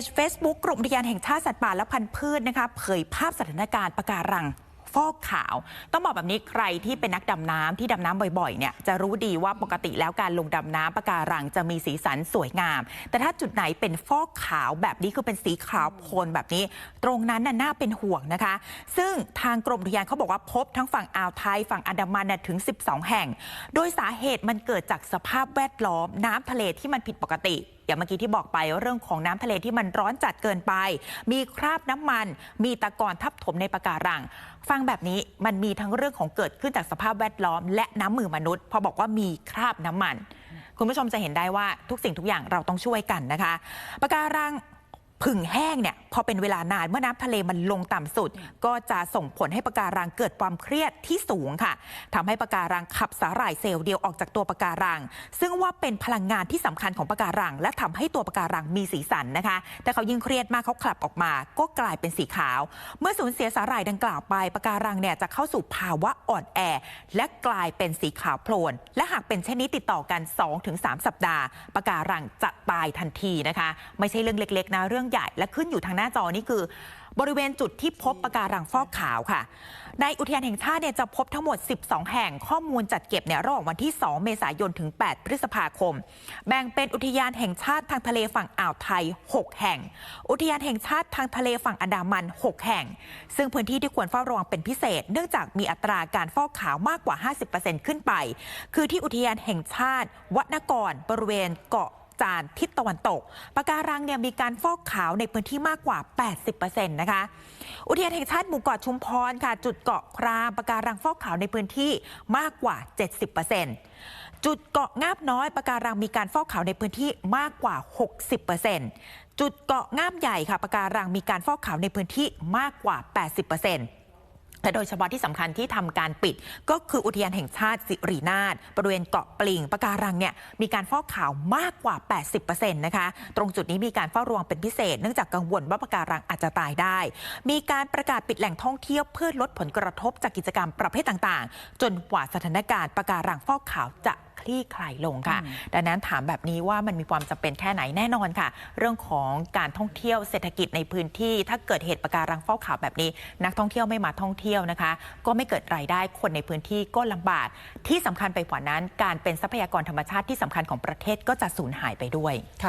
จ Facebook กรมอุทยานแห่งชาติสัตว์ป่าและพันธุ์พืชนะคะเผยภาพสถานการณ์ปะการังฟอกขาว ต้องบอกแบบนี้ใครที่เป็นนักดำน้ำที่ดำน้ำบ่อยๆเนี่ยจะรู้ดีว่าปกติแล้วการลงดำน้ำปะการังจะมีสีสันสวยงาม แต่ถ้าจุดไหนเป็นฟอกขาวแบบนี้คือเป็นสีขาวโพลนแบบนี้ ตรงนั้นน่ะน่าเป็นห่วงนะคะ ซึ่งทางกรมอุทยานเขาบอกว่าพบทั้งฝั่งอ่าวไทยฝั่งอันดามันถึง 12 แห่ง โดยสาเหตุมันเกิดจากสภาพแวดล้อมน้ำทะเลที่มันผิดปกติ อย่างเมื่อกี้ที่บอกไปเรื่องของน้ำทะเลที่มันร้อนจัดเกินไป มีคราบน้ำมัน มีตะกอนทับถมในปะการัง ฟังแบบนี้มันมีทั้งเรื่องของเกิดขึ้นจากสภาพแวดล้อม และน้ำมือมนุษย์ พอบอกว่ามีคราบน้ำมัน คุณผู้ชมจะเห็นได้ว่าทุกสิ่งทุกอย่างเราต้องช่วยกันนะคะปะการังผึ่งแห้งเนี่ย พอเป็นเวลานานเมื่อน้ำทะเลมันลงต่ำสุด ก็จะส่งผลให้ปะการังเกิดความเครียดที่สูงค่ะทำให้ปะการังขับสาหร่ายเซลล์เดียวออกจากตัวปะการัง ซึ่งว่าเป็นพลังงานที่สำคัญของปะการัง และทำให้ตัวปะการังมีสีสันนะคะแต่เขายิ่งเครียดมากเขาขับออกมา ก็กลายเป็นสีขาว เมื่อสูญเสียสาหร่ายดังกล่าวไปปะการังเนี่ยจะเข้าสู่ภาวะอ่อนแอ และกลายเป็นสีขาวโพลน และหากเป็นเช่นนี้ติดต่อกัน 2-3 สัปดาห์ปะการังจะตายทันทีนะคะ ไม่ใช่เรื่องเล็กๆนะเรื่องใหญ่และขึ้นอยู่ทางหน้าจอนี่คือบริเวณจุดที่พบปะการังฟอกขาวค่ะ ในอุทยานแห่งชาติเนี่ยจะพบทั้งหมด 12 แห่งข้อมูลจัดเก็บเนี่ยระหว่างวันที่ 2 เมษายนถึง 8 พฤษภาคม แบ่งเป็นอุทยานแห่งชาติทางทะเลฝั่งอ่าวไทย 6 แห่ง อุทยานแห่งชาติทางทะเลฝั่งอันดามัน 6 แห่ง ซึ่งพื้นที่ที่ควรเฝ้าระวังเป็นพิเศษ เนื่องจากมีอัตราการฟอกขาวมากกว่า 50%ขึ้นไป คือที่อุทยานแห่งชาติวัดนกรบริเวณเกาะ จานทิศตะวันตกปะการังเนี่ยมีการฟอกขาวในพื้นที่มากกว่า 80%นะคะ อุทยานแห่งชาติหมู่เกาะชุมพรค่ะ จุดเกาะครามปะการังฟอกขาวในพื้นที่มากกว่า 70%จุดเกาะงาบน้อยปะการังมีการฟอกขาวในพื้นที่มากกว่า 60%จุดเกาะงามใหญ่ค่ะปะการังมีการฟอกขาวในพื้นที่มากกว่า 80% และโดยเฉพาะที่สำคัญที่ทำการปิด ก็คืออุทยานแห่งชาติสิรินาถบริเวณเกาะปลิงปะการังเนี่ยมีการฟอกขาวมากกว่า 80%นะคะตรงจุดนี้มีการเฝ้าระวังเป็นพิเศษ เนื่องจากกังวลว่าปะการังอาจจะตายได้ มีการประกาศปิดแหล่งท่องเที่ยวเพื่อลดผลกระทบจากกิจกรรมประเภทต่างๆ จนกว่าสถานการณ์ปะการังฟอกขาวจะ ลี่คลายลงค่ะ ดังนั้นถามแบบนี้ว่ามันมีความจำเป็นแค่ไหนแน่นอนค่ะ เรื่องของการท่องเที่ยวเศรษฐกิจในพื้นที่ ถ้าเกิดเหตุปะการังฟอกขาวแบบนี้ นักท่องเที่ยวไม่มาท่องเที่ยวนะคะ ก็ไม่เกิดรายได้คนในพื้นที่ก็ลำบาก ที่สำคัญไปกว่านั้น การเป็นทรัพยากรธรรมชาติที่สำคัญของประเทศก็จะสูญหายไปด้วย